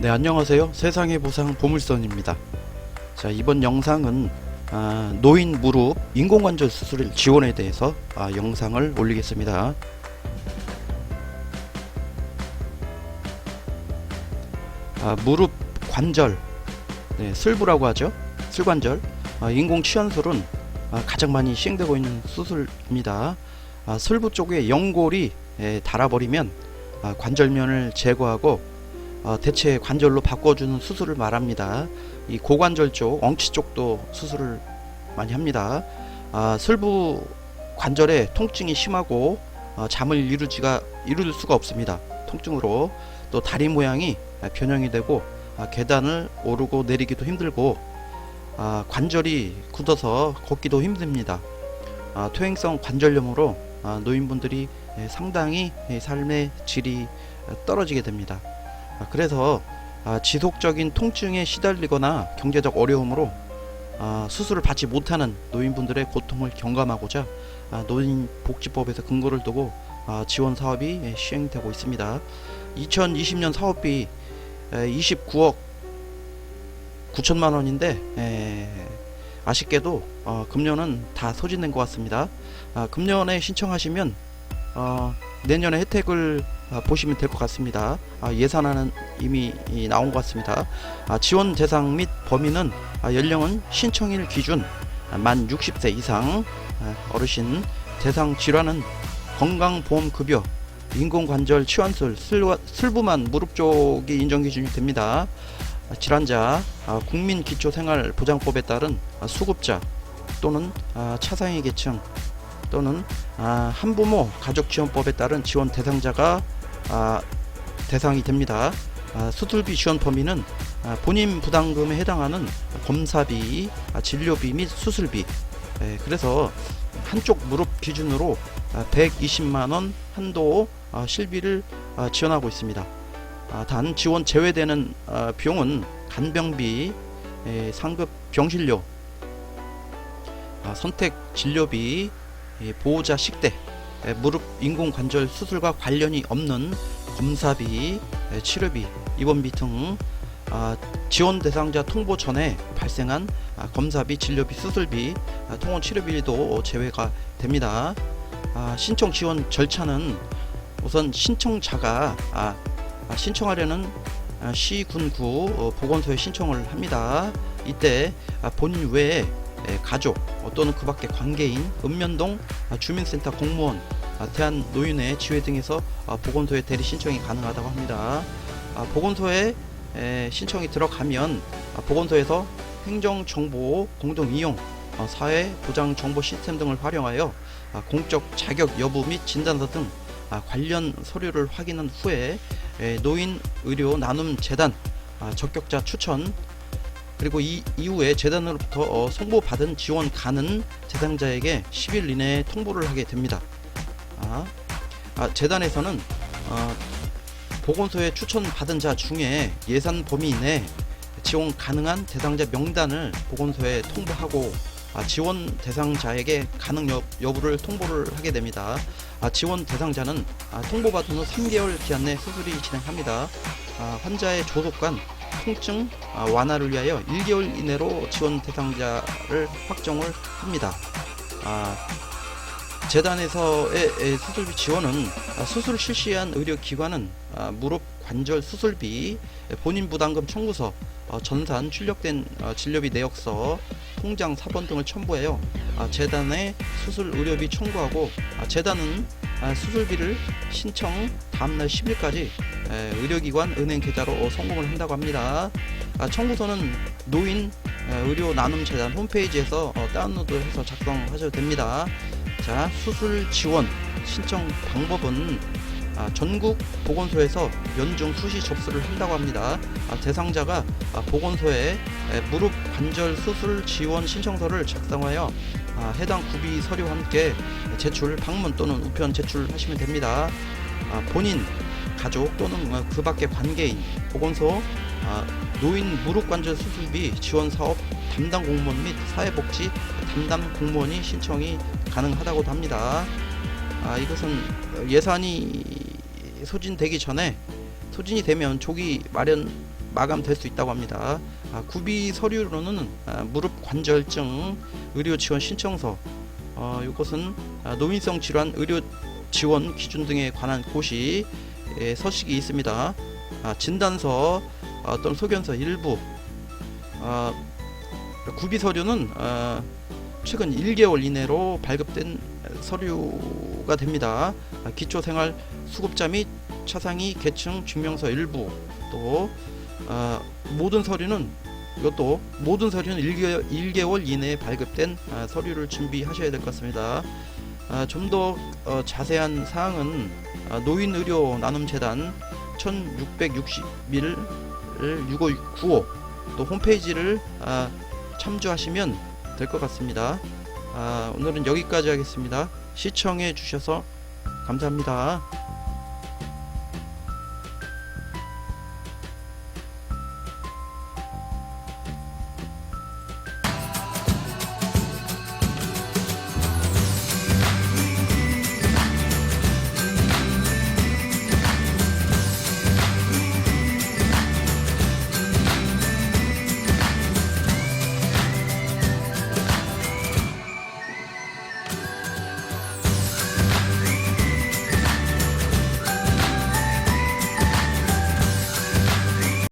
네 안녕하세요. 세상의 보상 보물선입니다. 자 이번 영상은 아, 노인 무릎 인공관절 수술 지원에 대해서 아, 영상을 올리겠습니다. 아, 무릎 관절 네, 슬부라고 하죠? 슬관절. 아, 인공 치연술은 아, 가장 많이 시행되고 있는 수술입니다. 아, 슬부 쪽에 연골이 에, 닳아버리면 아, 관절면을 제거하고 어, 대체 관절로 바꿔주는 수술을 말합니다. 이 고관절 쪽, 엉치 쪽도 수술을 많이 합니다. 아, 슬부 관절에 통증이 심하고 어, 잠을 이루지가 이룰 수가 없습니다. 통증으로 또 다리 모양이 아, 변형이 되고 아, 계단을 오르고 내리기도 힘들고 아, 관절이 굳어서 걷기도 힘듭니다. 아, 퇴행성 관절염으로 아, 노인분들이 예, 상당히 예, 삶의 질이 어, 떨어지게 됩니다. 아, 그래서 아, 지속적인 통증에 시달리거나 경제적 어려움으로 아, 수술을 받지 못하는 노인분들의 고통을 경감하고자 아, 노인복지법에서 근거를 두고 아, 지원 사업이 예, 시행되고 있습니다. 2020년 사업비 에, 29억 9천만 원인데 에, 아쉽게도 어, 금년은 다 소진된 것 같습니다. 아, 금년에 신청하시면 어, 내년에 혜택을 아, 보시면 될 것 같습니다. 아, 예산안은 이미 이, 나온 것 같습니다. 아, 지원 대상 및 범위는 아, 연령은 신청일 기준 아, 만 60세 이상 아, 어르신 대상 질환은 건강보험급여 인공관절 치환술 슬부만 무릎 쪽이 인정 기준이 됩니다. 아, 질환자 아, 국민기초생활보장법에 따른 아, 수급자 또는 아, 차상위 계층 또는 아, 한부모 가족지원법에 따른 지원 대상자가 아, 대상이 됩니다. 아, 수술비 지원 범위는 아, 본인 부담금에 해당하는 검사비, 아, 진료비 및 수술비. 예, 그래서 한쪽 무릎 기준으로 아, 120만 원 한도 아, 실비를 아, 지원하고 있습니다. 아, 단 지원 제외되는 아, 비용은 간병비, 예, 상급 병실료, 아, 선택 진료비, 예, 보호자 식대, 예, 무릎 인공관절 수술과 관련이 없는 검사비, 예, 치료비, 입원비 등 아, 지원 대상자 통보 전에 발생한 아, 검사비, 진료비, 수술비, 아, 통원 치료비도 제외가 됩니다. 아, 신청 지원 절차는 우선 신청자가 신청하려는 아, 시군구 어, 보건소에 신청을 합니다. 이때 에, 가족 어, 또는 그 밖의 관계인 읍면동 아, 주민센터 공무원 아, 대한노인회 지회 등에서 아, 보건소에 대리 신청이 가능하다고 합니다. 아, 보건소에 에, 신청이 들어가면 아, 보건소에서 행정정보 공동 이용 어, 사회 보장 정보 시스템 등을 활용하여 아, 공적 자격 여부 및 진단서 등 아, 관련 서류를 확인한 후에 에, 노인 의료 나눔 재단 아, 적격자 추천 그리고 이 이후에 재단으로부터 어, 송보받은 지원 가는 대상자에게 10일 이내에 통보를 하게 됩니다. 아, 아, 재단에서는 어, 보건소에 추천받은 자 중에 예산 범위 이내 지원 가능한 대상자 명단을 보건소에 통보하고 아, 지원 대상자에게 가능 여, 여부를 통보를 하게 됩니다. 아, 지원 대상자는 아, 통보받은 후 3개월 기한 내 수술이 진행합니다. 아, 환자의 조속관 통증 아, 완화를 위하여 1개월 이내로 지원 대상자를 확정을 합니다. 아, 재단에서의 에, 수술비 지원은 아, 수술 실시한 의료기관은 아, 무릎 관절 수술비, 에, 본인 부담금 청구서, 어, 전산 출력된 어, 진료비 내역서, 통장 사본 등을 첨부하여 아, 재단에 수술 의료비 청구하고 아, 재단은 아, 수술비를 신청 다음날 10일까지 에, 의료기관 은행 계좌로 어, 송금을 한다고 합니다. 아, 청구서는 노인 에, 의료 나눔 재단 홈페이지에서 어, 다운로드해서 작성하셔도 됩니다. 자, 수술 지원 신청 방법은 아, 전국 보건소에서 연중 수시 접수를 한다고 합니다. 아, 대상자가 아, 보건소에 에, 무릎 관절 수술 지원 신청서를 작성하여 아, 해당 구비 서류와 함께 제출 방문 또는 우편 제출하시면 됩니다. 아, 본인 가족 또는 어, 그 밖의 관계인 보건소 아, 노인 무릎 관절 수술비 지원 사업 담당 공무원 및 사회복지 담당 공무원이 신청이 가능하다고도 합니다. 아, 이것은 예산이 소진되기 전에 소진이 되면 조기 마련 마감될 수 있다고 합니다. 아, 구비 서류로는 아, 무릎 관절증 의료 지원 신청서 어, 이것은 아, 노인성 질환 의료 지원 기준 등에 관한 고시 에, 서식이 있습니다. 아, 진단서 아, 또는 소견서 일부 아, 구비 서류는 아, 최근 1개월 이내로 발급된 서류가 됩니다. 아, 기초생활 수급자 및 차상위 계층 증명서 일부 또 아, 모든 서류는 이것도 모든 서류는 1개월, 1개 월 이내에 발급된 아, 서류를 준비하셔야 될 것 같습니다. 아, 좀더 어, 자세한 사항은 아, 노인의료 나눔재단 1661 6595 또 홈페이지를 아, 참조하시면 될 것 같습니다. 아, 오늘은 여기까지 하겠습니다. 시청해 주셔서 감사합니다.